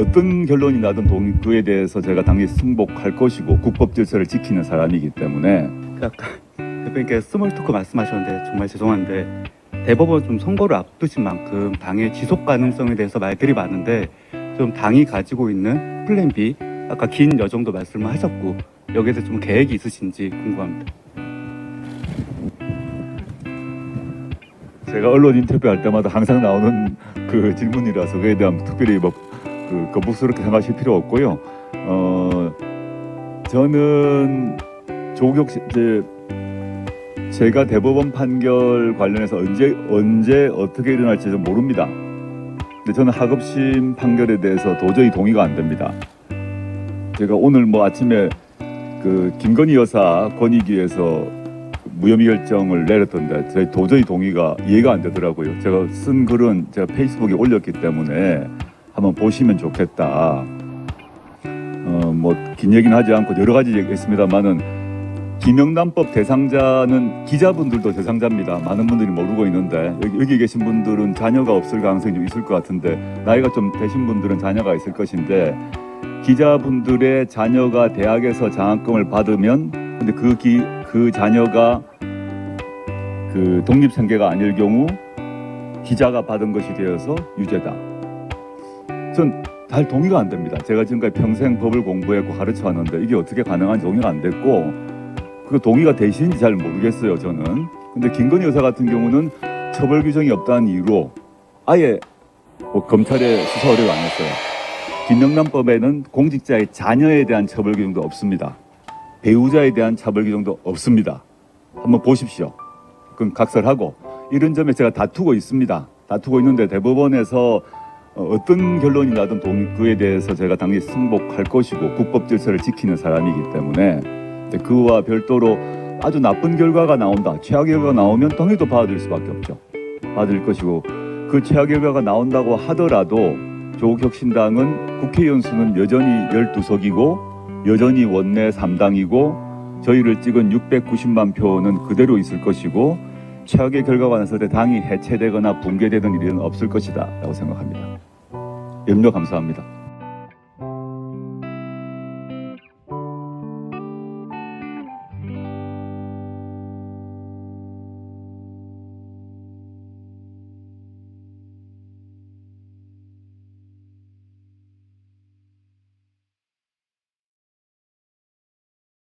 어떤 결론이 나든 동, 그에 대해서 제가 당연히 승복할 것이고 국법 질서를 지키는 사람이기 때문에 그 아까 대표님께 스몰 토크 말씀하셨는데 정말 죄송한데 대법원 좀 선거를 앞두신 만큼 당의 지속 가능성에 대해서 말들이 많은데 좀 당이 가지고 있는 플랜 B 아까 긴 여정도 말씀을 하셨고 여기에 대해서 좀 계획이 있으신지 궁금합니다. 제가 언론 인터뷰할 때마다 항상 나오는 그 질문이라서 그에 대한 특별히 뭐 그 거북스럽게 생각하실 필요 없고요. 어 저는 조국 씨 이제 제가 대법원 판결 관련해서 언제 언제 어떻게 일어날지 좀 모릅니다. 근데 저는 하급심 판결에 대해서 도저히 동의가 안 됩니다. 제가 오늘 뭐 아침에 그 김건희 여사 권익위에서 무혐의 결정을 내렸던데 제 도저히 동의가 이해가 안 되더라고요. 제가 쓴 글은 제가 페이스북에 올렸기 때문에 한번 보시면 좋겠다. 어 뭐 긴 얘기는 하지 않고 여러 가지 얘기했습니다만은 김영란법 대상자는 기자분들도 대상자입니다. 많은 분들이 모르고 있는데 여기, 여기 계신 분들은 자녀가 없을 가능성이 좀 있을 것 같은데 나이가 좀 되신 분들은 자녀가 있을 것인데 기자분들의 자녀가 대학에서 장학금을 받으면 근데 그, 기, 그 자녀가 그 독립생계가 아닐 경우 기자가 받은 것이 되어서 유죄다. 전 잘 동의가 안 됩니다. 제가 지금까지 평생 법을 공부했고 가르쳐 왔는데 이게 어떻게 가능한지 동의가 안 됐고 그 동의가 되시는지 잘 모르겠어요. 저는. 근데 김건희 여사 같은 경우는 처벌 규정이 없다는 이유로 아예 뭐 검찰에 수사 의뢰가 안 했어요. 김영란법에는 공직자의 자녀에 대한 처벌 규정도 없습니다. 배우자에 대한 처벌 규정도 없습니다. 한번 보십시오. 그건 각설하고 이런 점에 제가 다투고 있습니다. 다투고 있는데 대법원에서 어, 어떤 결론이 나든 동, 그에 대해서 제가 당연히 승복할 것이고 국법 질서를 지키는 사람이기 때문에 그와 별도로 아주 나쁜 결과가 나온다. 최악 결과가 나오면 당연히 받아들일 수밖에 없죠. 받을 것이고 그 최악 결과가 나온다고 하더라도 조국혁신당은 국회의원 수는 여전히 12석이고 여전히 원내 3당이고 저희를 찍은 690만 표는 그대로 있을 것이고 최악의 결과가 났을 때 당이 해체되거나 붕괴되는 일은 없을 것이다 라고 생각합니다. 염려 감사합니다.